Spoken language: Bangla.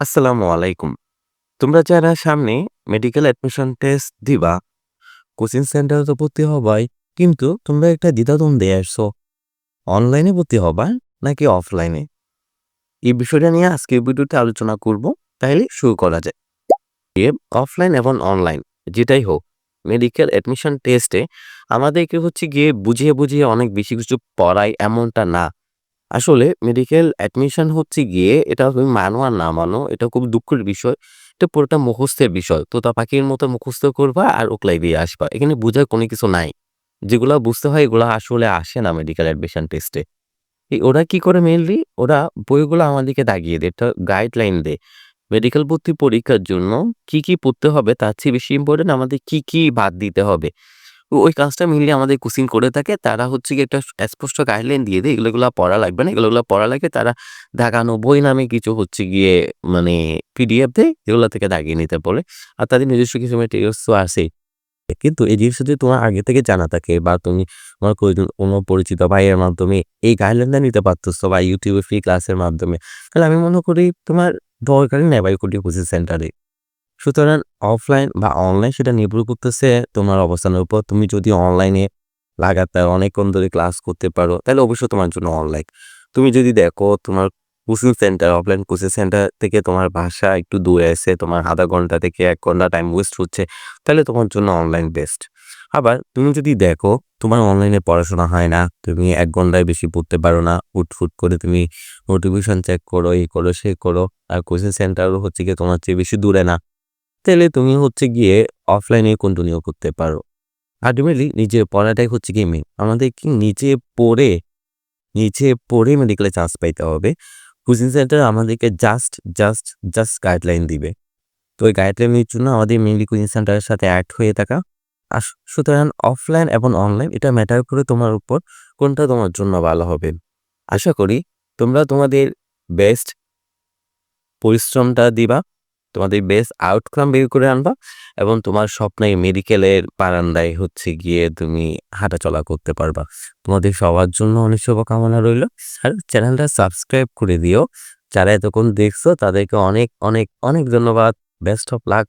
আসসালামু আলাইকুম। তোমরা যারা সামনে মেডিকেল অ্যাডমিশন টেস্ট দিবা, কোচিং সেন্টারে তো ভর্তি হবাই। কিন্তু তোমরা একটা দ্বিধাদ্বন্দ্বে আসছো। অনলাইনে ভর্তি হবা নাকি অফলাইনে? এই বিষয়টা নিয়ে আজকের ভিডিওতে আলোচনা করব। তাইলে শুরু করা যায়। অফলাইন এবং অনলাইন যেটাই হোক, মেডিকেল অ্যাডমিশন টেস্টে আমাদেরকে হচ্ছে গিয়ে বুঝিয়ে, বুঝিয়ে অনেক বেশি কিছু পড়ায় এমনটা না। আসলে মেডিকেল অ্যাডমিশন হচ্ছে গিয়ে এটা তুমি মানো আর না মানো এটা খুব দুঃখের বিষয়। এটা পুরোটা মুখস্থের বিষয়। তোতা পাখির মতো মুখস্থ করবা আর ওকলাই দিয়ে আসবা। এখানে বুঝার কোনো কিছু নাই। যেগুলা বুঝতে হয় এগুলা আসলে আসে না মেডিকেল অ্যাডমিশন টেস্টে। ওরা কি করে মেইনলি ওরা বইগুলো আমাদেরকে দাগিয়ে দেয়। একটা গাইডলাইন দেয়। মেডিকেল ভর্তি পরীক্ষার জন্য কি, কি পড়তে হবে তার চেয়ে বেশি ইম্পোর্টেন্ট আমাদের কি, কি বাদ দিতে হবে। ওই কাজটা মেইনলি আমাদের কোচিং করে থাকে। তারা হচ্ছে গিয়ে একটা স্পষ্ট গাইডলাইন দিয়ে দেয়। এগুলো, এগুলা পড়া লাগবে না। এগুলোগুলো পড়া লাগে তারা দাগানো বই নামে কিছু হচ্ছে গিয়ে মানে পিডিএফ দেয়। এগুলা থেকে দাগিয়ে নিতে বলে। আর তাদের নিজস্ব কিছু ম্যাটেরিয়ালস তো। কিন্তু এই জিনিসটা যদি তোমার আগে থেকে জানা থাকে বা তুমি তোমার কোনো পরিচিত ভাইয়ের মাধ্যমে এই গাইডলাইনটা নিতে পারতেছো বা ইউটিউবে ফ্রি ক্লাসের মাধ্যমে তাহলে আমি মনে করি তোমার দরকারই নেই ভাই কোটি কোচিং সেন্টারে। সুতরাং অফলাইন বা অনলাইন সেটা নির্ভর করতেছে তোমার অবস্থানের উপর। তুমি যদি অনলাইনে লাগাতার অনেকক্ষণ ধরে ক্লাস করতে পারো তাহলে অবশ্যই তোমার জন্য অনলাইন। তুমি যদি দেখো তোমার coaching centre offline coaching centre থেকে তোমার ভাষা একটু দূরে আছে, তোমার আধা ঘণ্টা থেকে এক ঘণ্টা টাইম ওয়েস্ট হচ্ছে, তাহলে তোমার জন্য অনলাইন বেস্ট। আবার তুমি যদি দেখো তোমার অনলাইনে পড়াশোনা হয় না, তুমি এক ঘন্টায় বেশি পড়তে পারো না, হুট-ফুট করে তুমি নোটিফিকেশন চেক করো, এই করো, সে করো। আর কোচিং সেন্টারও হচ্ছে গিয়ে তোমার চেয়ে বেশি দূরে না। তাইলে তুমি হচ্ছে গিয়ে অফলাইনে কন্টিনিউ করতে পারো। আল্টিমেটলি নিজের পড়াটাই হচ্ছে গিয়ে মেইন। আমাদের কি নিজে পড়ে, নিজে পড়ে মেডিকেলে চান্স পাইতে হবে। কোচিং সেন্টার আমাদেরকে জাস্ট, জাস্ট, জাস্ট গাইডলাইন দিবে। তো ওই গাইডলাইনের জন্য আমাদের মেইনলি কোচিং সেন্টারের সাথে অ্যাড হয়ে থাকা। আর সুতরাং অফলাইন এবং অনলাইন এটা ম্যাটার করে তোমার উপর কোনটা তোমার জন্য ভালো হবে। আশা করি তোমরা তোমাদের বেস্ট পরিশ্রমটা দিবা। তোমাদের বেস্ট আউটকাম বের করে আনবা এবং তোমার স্বপ্নের মেডিকেলের বারান্দায় হচ্ছে গিয়ে তুমি হাঁটাচলা করতে পারবা। তোমাদের সবার জন্য অনেক শুভকামনা রইল আর চ্যানেলটা সাবস্ক্রাইব করে দিও। যারা এতক্ষণ দেখছ তাদেরকে অনেক, অনেক, অনেক ধন্যবাদ। Best of luck.